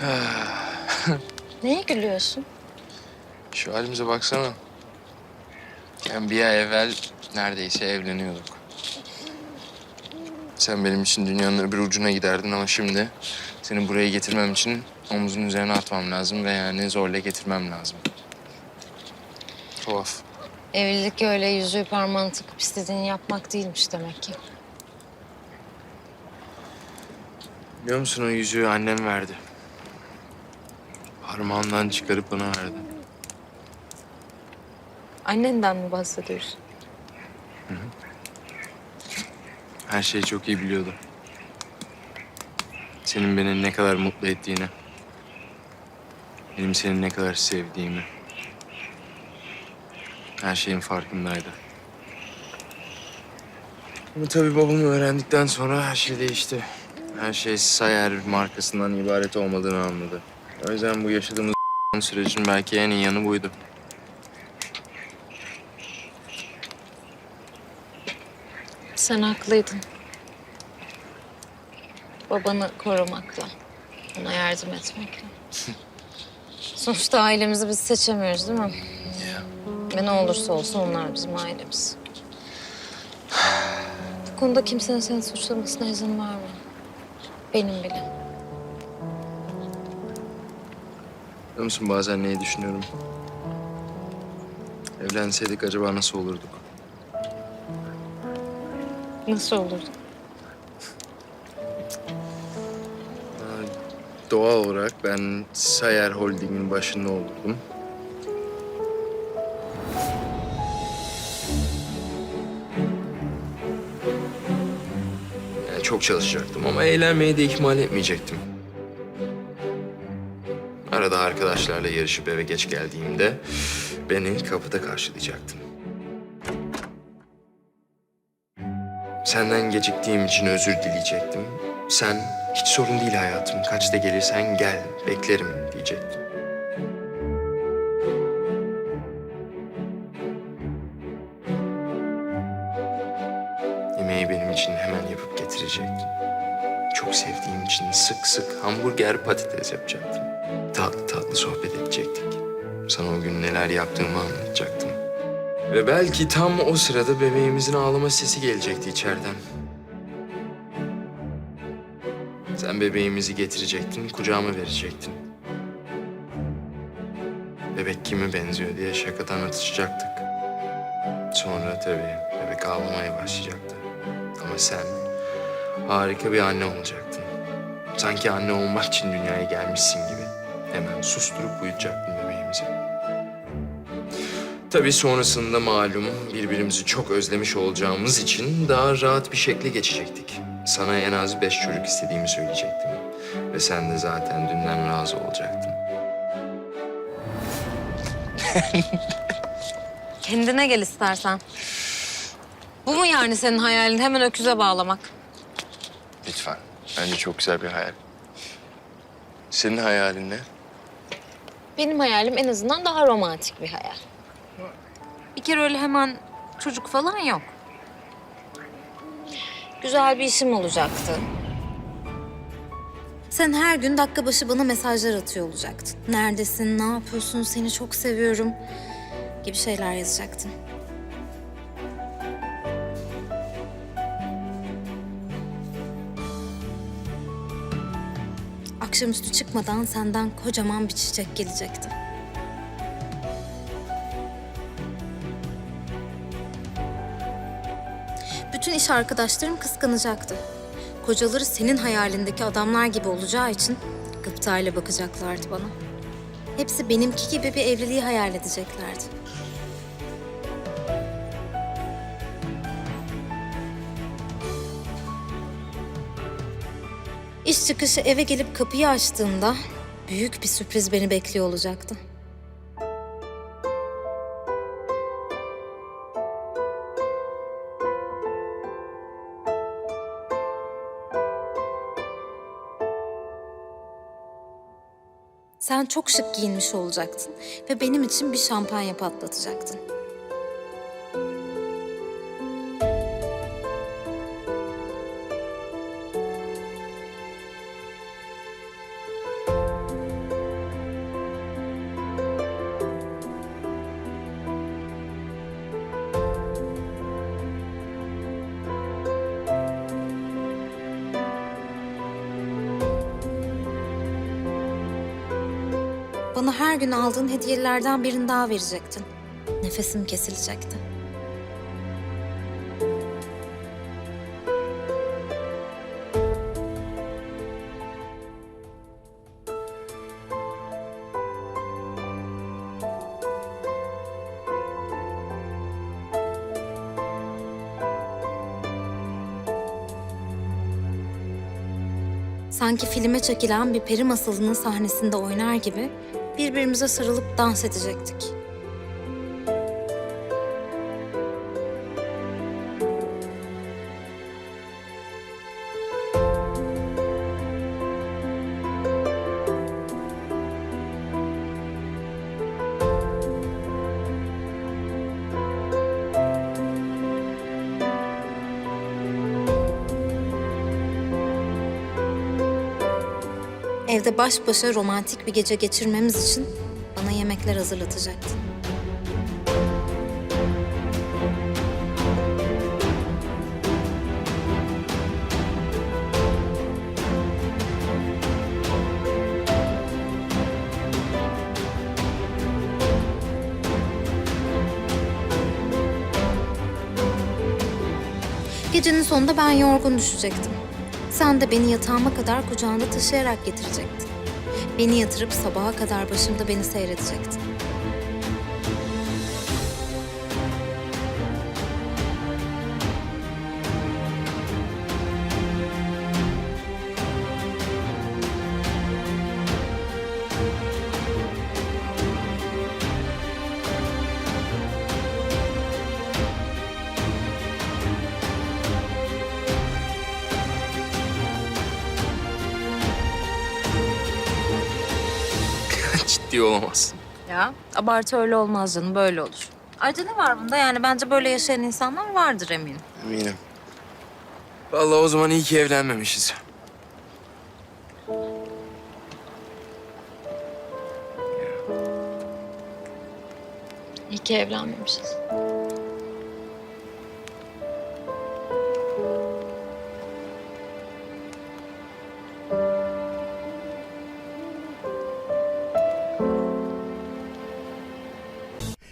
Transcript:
Neye gülüyorsun? Şu halimize baksana. Yani bir ay evvel neredeyse evleniyorduk. Sen benim için dünyanın öbür ucuna giderdin ama şimdi seni buraya getirmem için omzun üzerine atmam lazım ve yani zorla getirmem lazım. Tuhaf. Evlilik öyle yüzüğü parmağını tıkıp istediğini yapmak değilmiş demek ki. Biliyor musun o yüzüğü annem verdi. Parmağından çıkarıp bana verdi. Annenden mi bahsediyorsun? Her şeyi çok iyi biliyordu. Senin beni ne kadar mutlu ettiğini. Benim seni ne kadar sevdiğimi. Her şeyin farkındaydı. Ama tabii babam öğrendikten sonra her şey değişti. Her şey Sayer markasından ibaret olmadığını anladı. O yüzden bu yaşadığımız sürecin belki en iyi yanı buydu. Sen haklıydın. Babanı korumakla, ona yardım etmekle. Sonuçta ailemizi biz seçemiyoruz değil mi? Ve ne olursa olsun onlar bizim ailemiz. Bu konuda kimsenin seni suçlamasına izin verme. Benim bile. Biliyor musun bazen neyi düşünüyorum? Evlenseydik acaba nasıl olurduk? Nasıl olurdu? Aa, Doğal olarak ben Sayer Holding'in başında olurdum. Yani çok çalışacaktım ama eğlenmeyi de ihmal etmeyecektim. Arada arkadaşlarla yarışıp eve geç geldiğimde beni kapıda karşılayacaktın. Senden geciktiğim için özür dileyecektim. Sen hiç sorun değil hayatım. Kaçta gelirsen gel, beklerim diyecektin. Yemeği benim için hemen yapıp getirecektin. Çok sevdiğim için sık sık hamburger patates yapacaktım. Edecektik. Sana o gün neler yaptığımı anlatacaktım. Ve belki tam o sırada bebeğimizin ağlama sesi gelecekti içeriden. Sen bebeğimizi getirecektin, kucağıma verecektin. Bebek kime benziyor diye şakadan atışacaktık. Sonra tabii bebek ağlamaya başlayacaktı. Ama sen harika bir anne olacaktın. Sanki anne olmak için dünyaya gelmişsin gibi. Hemen susturup uyutacaktın bebeğimizi. Tabii sonrasında malum birbirimizi çok özlemiş olacağımız için daha rahat bir şekle geçecektik. Sana en az beş çocuk istediğimi söyleyecektim. Ve sen de zaten dünden razı olacaktın. Kendine gel istersen. Bu mu yani senin hayalin? Hemen öküze bağlamak. Lütfen. Bence çok güzel bir hayal. Senin hayalin ne? Benim hayalim en azından daha romantik bir hayal. Bir kere öyle hemen çocuk falan yok. Güzel bir işim olacaktı. Sen her gün dakika başı bana mesajlar atıyor olacaktın. Neredesin, ne yapıyorsun, seni çok seviyorum gibi şeyler yazacaktın. Akşamüstü çıkmadan senden kocaman bir çiçek gelecekti. Bütün iş arkadaşlarım kıskanacaktı. Kocaları senin hayalindeki adamlar gibi olacağı için gıptayla bakacaklardı bana. Hepsi benimki gibi bir evliliği hayal edeceklerdi. İş çıkışı eve gelip kapıyı açtığımda büyük bir sürpriz beni bekliyor olacaktı. Sen çok şık giyinmiş olacaktın ve benim için bir şampanya patlatacaktın. Bana her gün aldığın hediyelerden birini daha verecektin. Nefesim kesilecekti. Sanki filme çekilen bir peri masalının sahnesinde oynar gibi birbirimize sarılıp dans edecektik. Evde baş başa romantik bir gece geçirmemiz için bana yemekler hazırlatacaktı. Gecenin sonunda ben yorgun düşecektim. Sen de beni yatağıma kadar kucağında taşıyarak getirecektin. Beni yatırıp sabaha kadar başımda beni seyredecektin. Ciddi olamazsın. Ya abartı öyle olmaz canım böyle olur. Ayrıca ne var bunda yani bence böyle yaşayan insanlar vardır eminim. Eminim. Vallahi o zaman iyi ki evlenmemişiz. İyi ki evlenmemişiz.